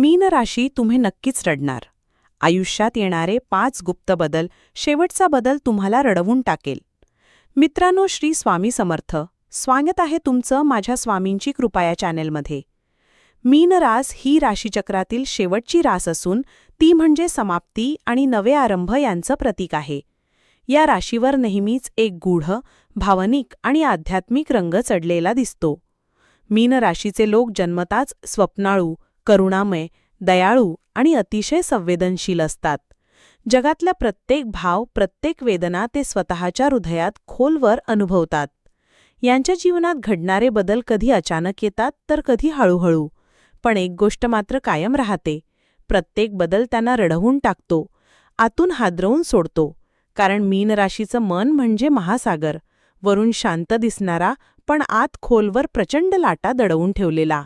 मीन राशी तुम्ही नक्कीच रडणार. आयुष्यात येणारे पाच गुप्त बदल शेवटचा बदल तुम्हाला रडवून टाकेल. मित्रांनो श्री स्वामी समर्थ स्वागत आहे तुमचं माझ्या स्वामींची कृपाया चॅनेलमध्ये. मीन रास ही राशीचक्रातील शेवटची रास असून ती म्हणजे समाप्ती आणि नवे आरंभ यांचं प्रतीक आहे. या राशीवर नेहमीच एक गूढ भावनिक आणि आध्यात्मिक रंग चढलेला दिसतो. मीन राशीचे लोक जन्मताच स्वप्नाळू करुणामय दयाळू आणि अतिशय संवेदनशील असतात. जगातल्या प्रत्येक भाव प्रत्येक वेदना ते स्वतःच्या हृदयात खोलवर अनुभवतात. यांच्या जीवनात घडणारे बदल कधी अचानक येतात तर कधी हळूहळू. पण एक गोष्ट मात्र कायम राहते. प्रत्येक बदल त्यांना रडवून टाकतो. आतून हादरवून सोडतो. कारण मीन राशीचं मन म्हणजे महासागर. वरून शांत दिसणारा पण आत खोलवर प्रचंड लाटा दडवून ठेवलेला.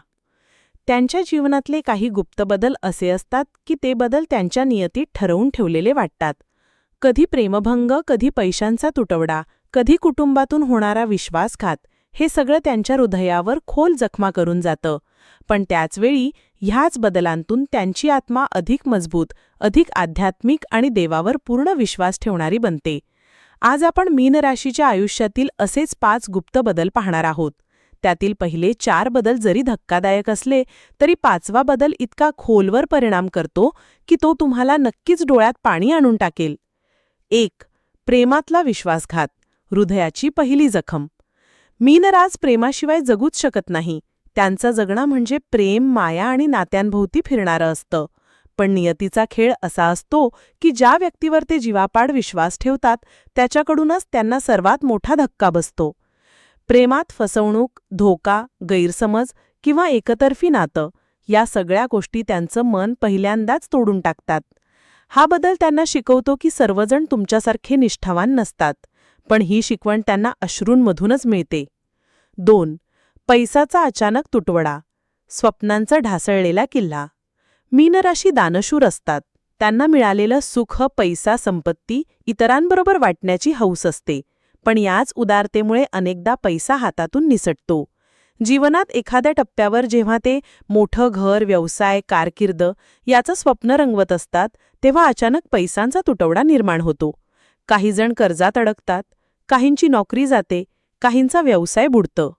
त्यांच्या जीवनातले काही गुप्त बदल असे असतात की ते बदल त्यांच्या नियतीत ठरवून ठेवलेले वाटतात. कधी प्रेमभंग कधी पैशांचा तुटवडा कधी कुटुंबातून होणारा विश्वासघात हे सगळं त्यांच्या हृदयावर खोल जखमा करून जातं. पण त्याचवेळी ह्याच बदलांतून त्यांची आत्मा अधिक मजबूत अधिक आध्यात्मिक आणि देवावर पूर्ण विश्वास ठेवणारी बनते. आज आपण मीन राशीच्या आयुष्यातील असेच पाच गुप्त बदल पाहणार आहोत. त्यातील पहिले चार बदल जरी धक्कादायक असले तरी पाचवा बदल इतका खोलवर परिणाम करतो की तो तुम्हाला नक्कीच डोळ्यात पाणी आणून टाकेल. एक प्रेमातला विश्वासघात हृदयाची पहिली जखम. मीनराज प्रेमाशिवाय जगूच शकत नाही. त्यांचं जगणं म्हणजे प्रेम माया आणि नात्यांभोवती फिरणारं असतं. पण नियतीचा खेळ असा असतो की ज्या व्यक्तीवर ते जीवापाड विश्वास ठेवतात त्याच्याकडूनच त्यांना सर्वात मोठा धक्का बसतो. प्रेमात फसवणूक धोका गैरसमज किंवा एकतर्फी नातं या सगळ्या गोष्टी त्यांचं मन पहिल्यांदाच तोडून टाकतात. हा बदल त्यांना शिकवतो की सर्वजण तुमच्यासारखे निष्ठावान नसतात पण ही शिकवण त्यांना अश्रूंमधूनच मिळते. दोन पैसाचा अचानक तुटवडा स्वप्नांचा ढासळलेला किल्ला. मीनराशी दानशूर असतात त्यांना मिळालेलं सुख पैसा संपत्ती इतरांबरोबर वाटण्याची हौस असते. पण याच उदारतेमुळे अनेकदा पैसा हातातून निसटतो. जीवनात एखाद्या टप्प्यावर जेव्हा ते मोठं घर व्यवसाय कारकिर्द याचं स्वप्न रंगवत असतात तेव्हा अचानक पैसांचा तुटवडा निर्माण होतो. काहीजण कर्जात अडकतात काहींची नोकरी जाते काहींचा व्यवसाय बुडतं.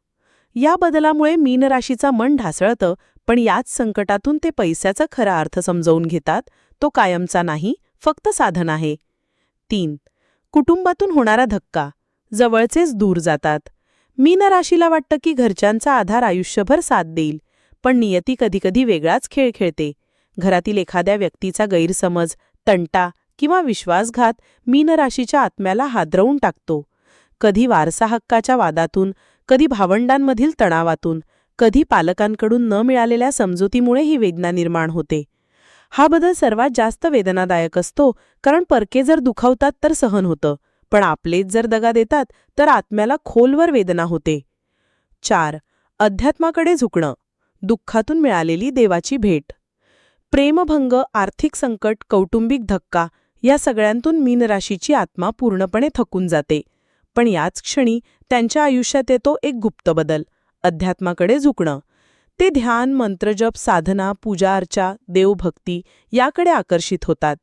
या बदलामुळे मीनराशीचा मन ढासळतं पण याच संकटातून ते पैशाचा खरा अर्थ समजवून घेतात तो कायमचा नाही फक्त साधन आहे. तीन कुटुंबातून होणारा धक्का. जवळचेच दूर जातात. मीन राशीला वाटतं की घरच्यांचा आधार आयुष्यभर साथ देईल पण नियती कधीकधी वेगळाच खेळ खेळते. घरातील एखाद्या व्यक्तीचा गैरसमज तंटा किंवा विश्वासघात मीन राशीच्या आत्म्याला हादरवून टाकतो. कधी वारसा हक्काच्या वादातून कधी भावंडांमधील तणावातून कधी पालकांकडून न मिळालेल्या समजुतीमुळे ही वेदना निर्माण होते. हा बदल सर्वात जास्त वेदनादायक असतो कारण परके जर दुखावतात तर सहन होतं. पण आपलेच जर दगा देतात तर आत्म्याला खोलवर वेदना होते. चार अध्यात्माकडे झुकणं दुःखातून मिळालेली देवाची भेट. प्रेमभंग आर्थिक संकट कौटुंबिक धक्का या सगळ्यांतून मीनराशीची आत्मा पूर्णपणे थकून जाते. पण याच क्षणी त्यांच्या आयुष्यात येतो एक गुप्त बदल अध्यात्माकडे झुकणं. ते ध्यान मंत्रजप साधना पूजा अर्चा देवभक्ती याकडे आकर्षित होतात.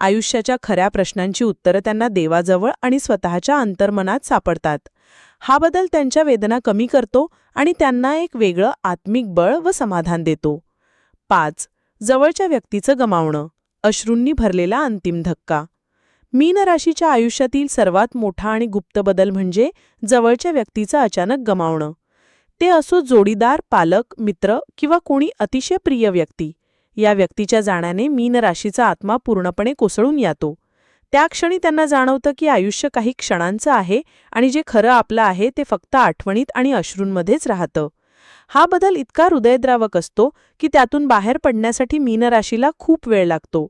आयुष्याच्या खऱ्या प्रश्नांची उत्तरं त्यांना देवाजवळ आणि स्वतःच्या अंतर्मनात सापडतात. हा बदल त्यांच्या वेदना कमी करतो आणि त्यांना एक वेगळं आत्मिक बळ व समाधान देतो. पाच. जवळच्या व्यक्तीचं गमावणं. अश्रूंनी भरलेला अंतिम धक्का. मीन राशीच्या आयुष्यातील सर्वात मोठा आणि गुप्त बदल म्हणजे जवळच्या व्यक्तीचं अचानक गमावणं. ते असो जोडीदार पालक मित्र किंवा कोणी अतिशय प्रिय व्यक्ती. या व्यक्तीच्या जाण्याने मीन राशीचा आत्मा पूर्णपणे कोसळून येतो. त्या क्षणी त्यांना जाणवतं की आयुष्य काही क्षणांचं आहे आणि जे खरं आपलं आहे ते फक्त आठवणीत आणि अश्रूंमध्येच राहतं. हा बदल इतका हृदयद्रावक असतो की त्यातून बाहेर पडण्यासाठी मीनराशीला खूप वेळ लागतो.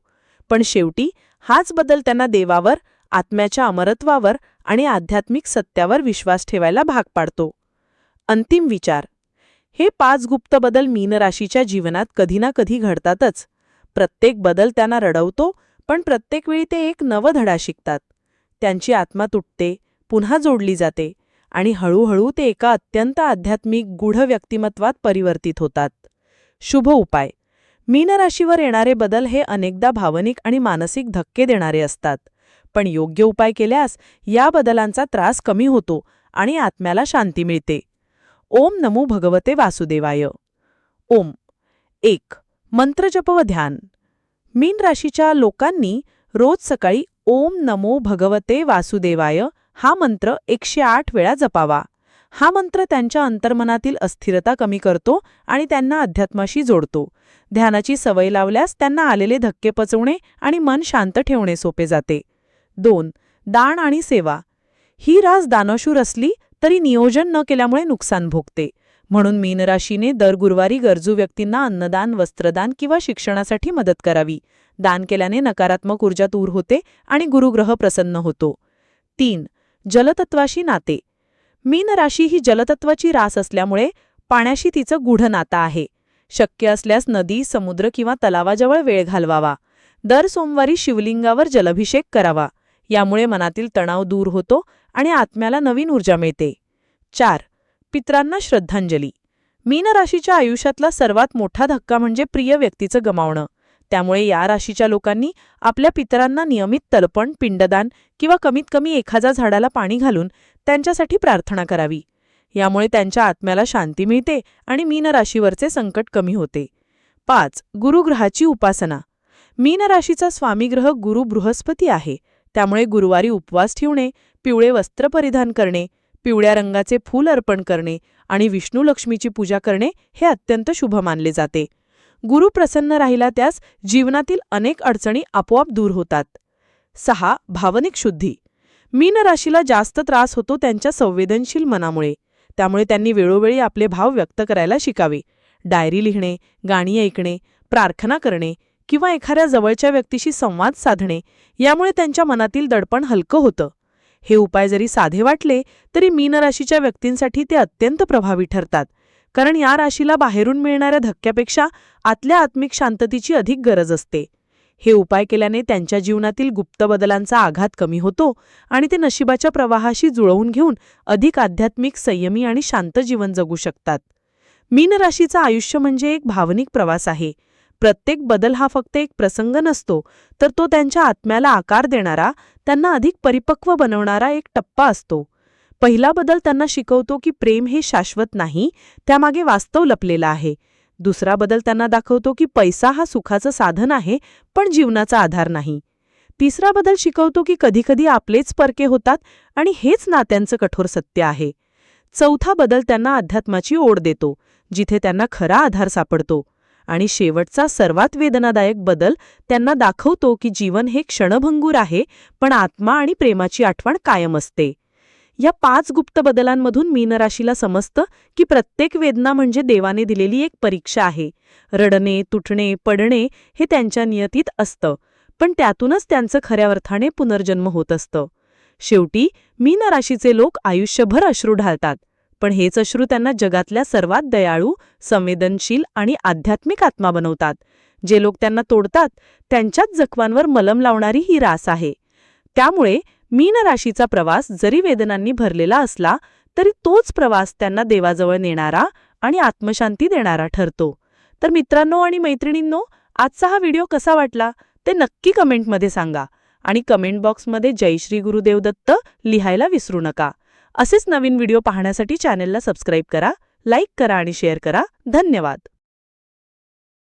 पण शेवटी हाच बदल त्यांना देवावर आत्म्याच्या अमरत्वावर आणि आध्यात्मिक सत्यावर विश्वास ठेवायला भाग पाडतो. अंतिम विचार. हे पाच गुप्त बदल मीनराशीच्या जीवनात कधी ना कधी घडतातच. प्रत्येक बदल त्यांना रडवतो पण प्रत्येक वेळी ते एक नवं धडा शिकतात. त्यांची आत्मा तुटते पुन्हा जोडली जाते आणि हळूहळू ते एका अत्यंत आध्यात्मिक गूढ व्यक्तिमत्वात परिवर्तित होतात. शुभ उपाय. मीनराशीवर येणारे बदल हे अनेकदा भावनिक आणि मानसिक धक्के देणारे असतात. पण योग्य उपाय केल्यास या बदलांचा त्रास कमी होतो आणि आत्म्याला शांती मिळते. ओम नमो भगवते वासुदेवाय. ओम. एक मंत्रजप व ध्यान. मीन राशीच्या लोकांनी रोज सकाळी ओम नमो भगवते वासुदेवाय हा मंत्र एकशे आठ वेळा जपावा. हा मंत्र त्यांच्या अंतर्मनातील अस्थिरता कमी करतो आणि त्यांना अध्यात्माशी जोडतो. ध्यानाची सवय लावल्यास त्यांना आलेले धक्के पचवणे आणि मन शांत ठेवणे सोपे जाते. दोन दान आणि सेवा. ही रास दानशूर असली तरी नियोजन न केल्यामुळे नुकसान भोगते. म्हणून मीनराशीने दर गुरुवारी गरजू व्यक्तींना अन्नदान वस्त्रदान किंवा शिक्षणासाठी मदत करावी. दान केल्याने नकारात्मक ऊर्जा दूर होते आणि गुरुग्रह प्रसन्न होतो. तीन जलतत्वाशी नाते. मीन राशी ही जलतत्वाची रास असल्यामुळे पाण्याशी तिचं गूढ नातं आहे. शक्य असल्यास नदी समुद्र किंवा तलावाजवळ वेळ घालवावा. दर सोमवारी शिवलिंगावर जलभिषेक करावा. यामुळे मनातील तणाव दूर होतो आणि आत्म्याला नवीन ऊर्जा मिळते. चार पित्रांना श्रद्धांजली. मीन राशीच्या आयुष्यातला सर्वात मोठा धक्का म्हणजे प्रिय व्यक्तीचं गमावणं. त्यामुळे या राशीच्या लोकांनी आपल्या पितरांना नियमित तलपण पिंडदान किंवा कमीत कमी एखाद्या झाडाला पाणी घालून त्यांच्यासाठी प्रार्थना करावी. यामुळे त्यांच्या आत्म्याला शांती मिळते आणि मीन राशीवरचे संकट कमी होते. पाच गुरुग्रहाची उपासना. मीन राशीचा स्वामीग्रह गुरु बृहस्पती आहे. त्यामुळे गुरुवारी उपवास ठेवणे पिवळे वस्त्र परिधान करणे पिवळ्या रंगाचे फूल अर्पण करणे आणि विष्णू लक्ष्मीची पूजा करणे हे अत्यंत शुभ मानले जाते. गुरु प्रसन्न राहिला त्यास जीवनातील अनेक अडचणी आपोआप दूर होतात. सहा भावनिक शुद्धी. मीन राशीला जास्त त्रास होतो त्यांच्या संवेदनशील मनामुळे. त्यामुळे त्यांनी वेळोवेळी आपले भाव व्यक्त करायला शिकावे. डायरी लिहिणे गाणी ऐकणे प्रार्थना करणे किंवा एखाद्या जवळच्या व्यक्तीशी संवाद साधणे यामुळे त्यांच्या मनातील दडपण हलकं होतं. हे उपाय जरी साधे वाटले तरी मीन राशीच्या व्यक्तींसाठी ते अत्यंत प्रभावी ठरतात. कारण या राशीला बाहेरून मिळणाऱ्या धक्क्यापेक्षा आतल्या आत्मिक शांततेची अधिक गरज असते. हे उपाय केल्याने त्यांच्या जीवनातील गुप्त बदलांचा आघात कमी होतो आणि ते नशिबाच्या प्रवाहाशी जुळवून घेऊन अधिक आध्यात्मिक संयमी आणि शांत जीवन जगू शकतात. मीन राशीचं आयुष्य म्हणजे एक भावनिक प्रवास आहे. प्रत्येक बदल हा फक्त एक प्रसंग नसतो तर तो त्यांच्या आत्म्याला आकार देणारा त्यांना अधिक परिपक्व बनवणारा एक टप्पा असतो. पहिला बदल त्यांना शिकवतो की प्रेम हे शाश्वत नाही त्यामागे वास्तव लपलेला आहे. दुसरा बदल त्यांना दाखवतो की पैसा हा सुखाचं साधन आहे पण जीवनाचा आधार नाही. तिसरा बदल शिकवतो की कधीकधी आपलेच परके होतात आणि हेच नात्यांचं कठोर सत्य आहे. चौथा बदल त्यांना अध्यात्माची ओढ देतो जिथे त्यांना खरा आधार सापडतो. आणि शेवटचा सर्वात वेदनादायक बदल त्यांना दाखवतो की जीवन हे क्षणभंगूर आहे पण आत्मा आणि प्रेमाची आठवण कायम असते. या पाच गुप्त बदलांमधून मीनराशीला समजतं की प्रत्येक वेदना म्हणजे देवाने दिलेली एक परीक्षा आहे. रडणे तुटणे पडणे हे त्यांच्या नियतीत असतं पण त्यातूनच त्यांचं खऱ्या अर्थाने पुनर्जन्म होत असतं. शेवटी मीन राशीचे लोक आयुष्यभर अश्रू ढालतात. पण हेच अश्रू त्यांना जगातल्या सर्वात दयाळू संवेदनशील आणि आध्यात्मिक आत्मा बनवतात. जे लोक त्यांना तोडतात त्यांच्याच जखमांवर मलम लावणारी ही रास आहे. त्यामुळे मीन राशीचा प्रवास जरी वेदनांनी भरलेला असला तरी तोच प्रवास त्यांना देवाजवळ नेणारा आणि आत्मशांती देणारा ठरतो. तर मित्रांनो आणि मैत्रिणींनो आजचा हा व्हिडिओ कसा वाटला ते नक्की कमेंटमध्ये सांगा. आणि कमेंट बॉक्समध्ये जय श्री गुरुदेव दत्त लिहायला विसरू नका. असेच नवीन व्हिडिओ पाहण्यासाठी चॅनेलला सबस्क्राईब करा लाईक करा आणि शेअर करा. धन्यवाद.